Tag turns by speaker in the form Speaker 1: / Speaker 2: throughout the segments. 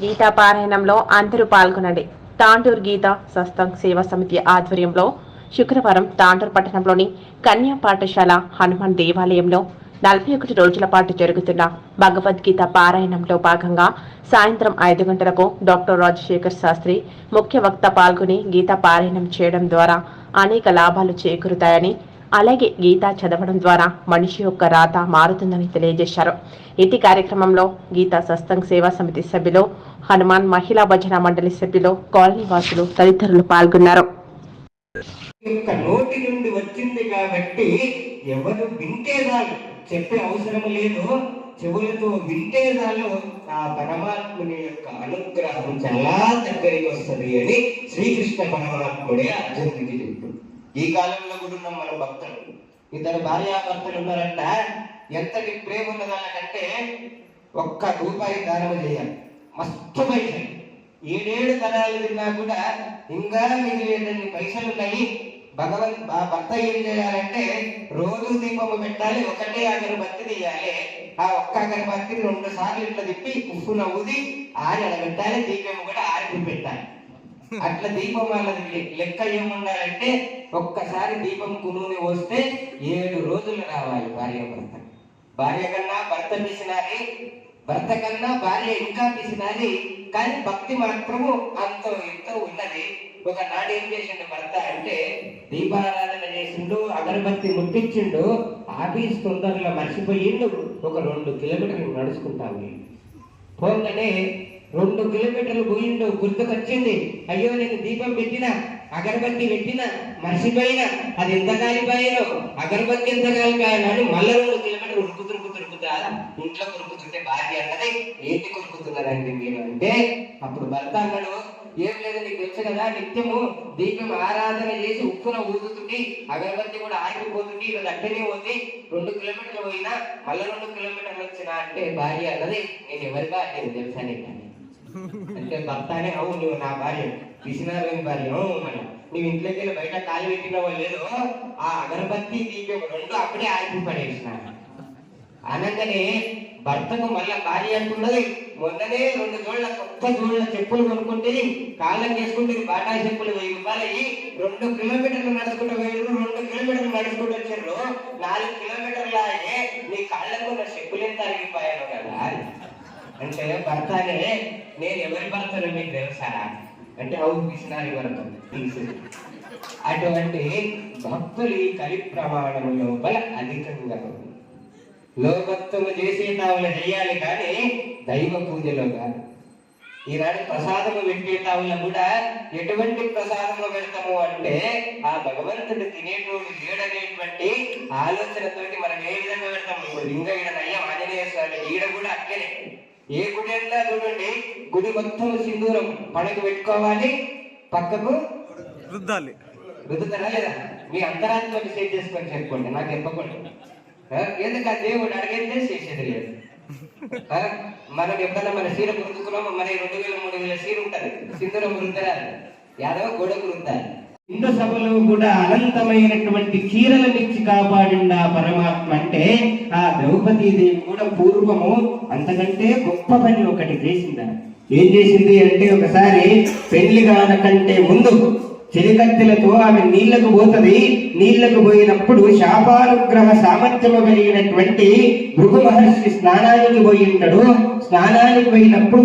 Speaker 1: గీతా పారాయణంలో అందరూ పాల్గొనండి. తాండూర్ గీత సత్సంగ్ సేవా సమితి ఆధ్వర్యంలో శుక్రవారం తాండూర్ పట్టణంలోని కన్యా పాఠశాల హనుమాన్ దేవాలయంలో నలభై ఒకటి రోజుల పాటు జరుగుతున్న భగవద్గీత పారాయణంలో భాగంగా సాయంత్రం ఐదు గంటలకు డాక్టర్ రాజశేఖర్ శాస్త్రి ముఖ్య వక్త పాల్గొని గీత పారాయణం చేయడం ద్వారా అనేక లాభాలు చేకూరుతాయని అలాగే గీత చదవడం ద్వారా మనిషి యొక్క రాత మారుతుందని తెలియజేశారు. ఇటీ కార్యక్రమంలో గీతా సస్తంగ్ సేవా సమితి సభ్యులు హనుమాన్ మహిళా భజన మండలి సభ్యులు కాలనీ వాసులు తదితరులు పాల్గొన్నారు.
Speaker 2: నోటి నుండి వచ్చింది కాబట్టి ఎవరు వింటే చాలు చెప్పే అవసరం లేదు. చెవులతో వింటే చాలు ఆ పరమాత్ముని యొక్క అనుగ్రహం చాలా దగ్గరికి వస్తుంది అని శ్రీకృష్ణ పరమాత్ముడే అర్జునుడికి చెప్తుంది ఈ కాలంలో కూడా ఉన్నాం మన భక్తులు. ఇద్దరు భార్యాభర్తలు ఉన్నారంట. ఎంతటి ప్రేమ ఉన్న ఒక్క రూపాయి దానం చేయాలి. మస్తు పైసలు. ఏడేడు తరాలు తిన్నా కూడా ఇంకా మిగిలినన్ని పైసలు ఉన్నాయి. భగవన్ ఆ భర్త ఏం చేయాలంటే రోజు దీపము పెట్టాలి ఒకటే అగరబత్తి తీయాలి. ఆ ఒక్క అగరబత్తిని రెండు సార్లు ఇట్లా తిప్పి ఉప్పు నవ్వుది ఆరి అడగట్టాలి దీపము కూడా ఆరిపి పెట్టాలి. అట్లా దీపం వాళ్ళది లెక్క ఏముండాలంటే ఒక్కసారి దీపం కునూని వస్తే ఏడు రోజులు రావాలి భార్య భర్త. భార్య కన్నా భర్త పిసినాలి భర్త కన్నా భార్య ఇంకా పిసినాలి కానీ భక్తి మాత్రము అంత ఎంతో ఉన్నది. ఒక నాడు ఏం చేసిండు భర్త అంటే దీపారాధన చేసిండు అగరబత్తి ముట్టించిండు ఆఫీస్ తొందరలో మర్చిపోయిండు ఒక రెండు కిలోమీటర్లు నడుచుకుంటాము పోగానే రెండు కిలోమీటర్లు పోయిండు గుర్తుకొచ్చింది అయ్యో నేను దీపం పెట్టిన అగరబత్తి పెట్టిన మర్చిపోయిన అది ఎంత కాలిపోయాను అగరబత్తి ఎంత కాలిపోయాను అని మళ్ళీ రెండు కిలోమీటర్లు ఉరుకుతూ తురుకు ఉరుకుతా ఇంట్లో కొరుకుతుంటే భార్య అన్నది ఏంటి కొరుకుతున్నారండి మీరు అంటే అప్పుడు భర్త అన్నాడు ఏం లేదు నీకు తెలుసు కదా నిత్యము దీపం ఆరాధన చేసి ఉప్పున ఊదుతుంది అగరబత్తి కూడా ఆగిపోతుంది ఈరోజు అట్టనే ఉంది రెండు కిలోమీటర్లు పోయినా మళ్ళీ రెండు కిలోమీటర్లు వచ్చినా అంటే భార్య అన్నది నేను ఎవరిగా నేను తెలుసా నీకు అని. అంటే భర్త అనే అవును నువ్వు నా భార్య. పిసినారోని భార్య. అవును నువ్వు ఇంట్లోకి వెళ్ళి బయట కాలు పెట్టినవో లేదో ఆ అగరబత్తి దీపం రెండు అప్పుడే ఆగి పడేసిన అనగానే భర్తకు మళ్ళా భార్య అంటున్నది. మొన్ననే రెండు జోళ్ళ కొత్త జోళ్ళ చెప్పులు కొనుక్కుంటే కాళ్ళకి వేసుకుంటే బాటా చెప్పులు వెయ్యి రూపాయలు రెండు కిలోమీటర్లు నడుచుకుంటూ పోయారు రెండు కిలోమీటర్లు నడుచుకుంటూ వచ్చారు. నాలుగు కిలోమీటర్లు ఆయే నీ కాళ్ళకు ఉన్న చెప్పులు ఎంత అరిగిపోయాను కదా. అంటే భర్త అనే నేను ఎవరి భర్తను మీకు తెలుసా? అంటే అవును పిసినారి వరకు తెలుసు. అటువంటి భక్తులు ఈ కలి ప్రమాణం లోపల అధికంగా ఉంది చేసే తావులు చేయాలి కానీ దైవ పూజలో కాదు. ఈనాడు ప్రసాదము పెట్టే తావులు కూడా ఎటువంటి ప్రసాదము పెడతాము అంటే ఆ భగవంతుడు తినేటువంటి లేడనేటువంటి ఆలోచనతోటి మనం ఏ విధంగా పెడతాము? ఇప్పుడు లింగ ఈడ నయ్యం ఆంజనేయ స్వామి ఈడ కూడా అట్లనే. ఏ గుడి అంతా చూడండి? గుడి మొత్తం సింధూరం. పడకు పెట్టుకోవాలి. పక్కకు
Speaker 3: రుద్దాలి.
Speaker 2: రుద్దుతారా లేదా? మీ అంతరాత్మ సెట్ చేసుకొని చెప్పుకోండి. నాకు చెప్పకండి ఎందుకు ఆ దేవుడు అడిగితే చేసేది లేదు. మనం ఎప్పుడన్నా మన సీర రుద్దుకున్నామో మన రెండు వేల మూడు వేల సీర ఉంటది. సింధూరం రుద్దరాదు యాదవ గొడవకు రుద్దాలి హిందూ సభలో కూడా అనంతమైనటువంటి చీరలనిచ్చి నుంచి ఆ పరమాత్మ అంటే ఆ ద్రౌపదీ దేవి కూడా పూర్వము అంతకంటే గొప్ప పని ఒకటి చేసిందా. ఏం చేసింది అంటే ఒకసారి పెళ్ళి కానకంటే ముందు చెలికత్తెలతో ఆమె నీళ్ళకు పోతది. నీళ్ళకు పోయినప్పుడు శాపానుగ్రహ సామర్థ్యము కలిగినటువంటి భృగు మహర్షి స్నానానికి పోయి ఉంటాడు స్నానానికి పోయినప్పుడు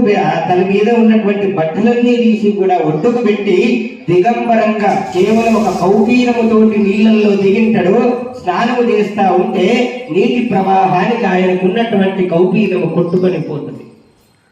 Speaker 2: తన మీద ఉన్నటువంటి బట్టలన్నీ తీసి కూడా ఒడ్డుకు పెట్టి దిగంబరంగా కేవలం ఒక కౌకీరముతోటి నీళ్ళల్లో దిగింటాడు. స్నానము చేస్తా ఉంటే నీటి ప్రవాహానికి ఆయనకున్నటువంటి కౌకీరము కొట్టుకొని పోతుంది.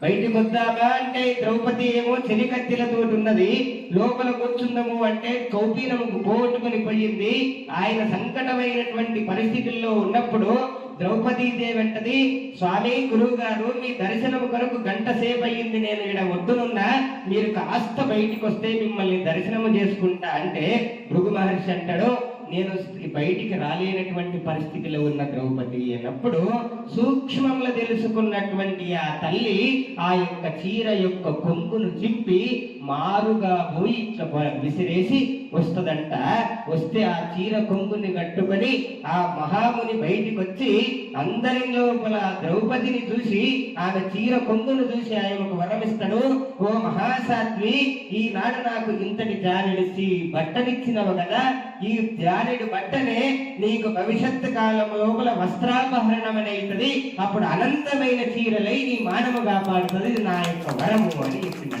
Speaker 2: బయటికి వద్దామా అంటే ద్రౌపది ఏమో చెలికత్తెలతో ఉన్నది లోపల కూర్చుందము అంటే కౌపీనముకు పోగొట్టుకుని పోయింది. ఆయన సంకటమైనటువంటి పరిస్థితుల్లో ఉన్నప్పుడు ద్రౌపదీ దేవి అంటది స్వామి గురువు గారు మీ దర్శనం కొరకు గంట సేపు అయ్యింది నేను ఇక్కడ వద్దునున్నా మీరు కాస్త బయటికి వస్తే మిమ్మల్ని దర్శనము చేసుకుంటా అంటే భృగు మహర్షి అంటాడు. నేను బయటికి రాలేనటువంటి పరిస్థితిలో ఉన్న ద్రౌపది అన్నప్పుడు సూక్ష్మంలో తెలుసుకున్నటువంటి ఆ తల్లి ఆ యొక్క చీర యొక్క కొంగును చింపి మారుగా పోయి ఇట్లా విసిరేసి వస్తుందంట. వస్తే ఆ చీర కొంగుని కట్టుకొని ఆ మహాముని బయటికి వచ్చి అందరి లోపల ద్రౌపదిని చూసి ఆమె చీర కొంగును చూసి ఆయనకు వరమిస్తాడు. ఓ మహాసాత్వి ఈనాడు నాకు ఇంతటి జానుడిచ్చి బట్టనిచ్చినవు కదా. ఈ జానెడు బట్టనే నీకు భవిష్యత్తు కాలం లోపల వస్త్రాపహరణం అనేది అప్పుడు అనంతమైన చీరలై నీ మానము కాపాడుతుంది నా యొక్క వరము అని చెప్పింది